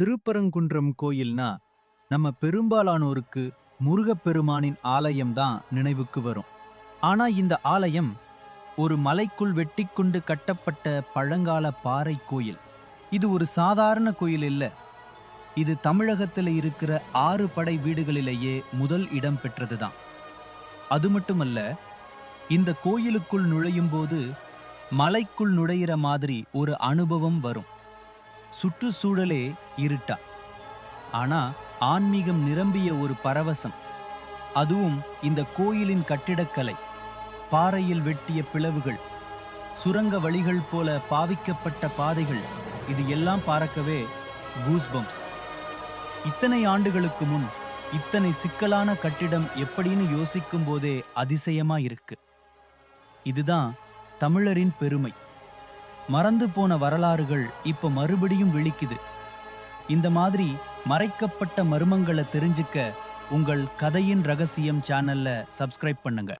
திருப்பரங்குன்றம் கோயில்னா நம்ம பெரும்பாலானோருக்கு முருகப்பெருமானின் ஆலயம் தான் நினைவுக்கு வரும். ஆனா இந்த ஆலயம் ஒரு மலைக்குள் வெட்டி கொண்டு கட்டப்பட்ட பழங்கால பாறை கோயில். இது ஒரு சாதாரண கோயில் இல்லை. இது தமிழகத்தில் இருக்கிற ஆறு படை வீடுகளிலேயே முதல் இடம் பெற்றதுதான். அது மட்டுமல்ல இந்த கோயிலுக்குள் நுழையும் போது மலைக்குள் நுழையிற மாதிரி ஒரு அனுபவம் வரும். சுற்றுச்சூழலே இருட்டா. ஆனா ஆன்மீகம் நிரம்பிய ஒரு பரவசம். அதுவும் இந்த கோயிலின் கட்டிடக்கலை. பாறையில் வெட்டிய பிளவுகள். சுரங்க வழிகள் போல பாவிக்கப்பட்ட பாதைகள். இது எல்லாம் பார்க்கவே கூஸ்பம்ஸ் இத்தனை ஆண்டுகளுக்கு முன் இத்தனை சிக்கலான கட்டிடம் எப்படின்னு யோசிக்கும் போதே அதிசயமா இருக்கு. இதுதான் தமிழரின் பெருமை. மறந்து போன வரலாறுகள் இப்ப மறுபடியும் விழிக்குது. இந்த மாதிரி மறைக்கப்பட்ட மர்மங்களை தெரிஞ்சுக்க உங்கள் கதையின் ரகசியம் சேனல்ல சப்ஸ்கிரைப் பண்ணுங்க.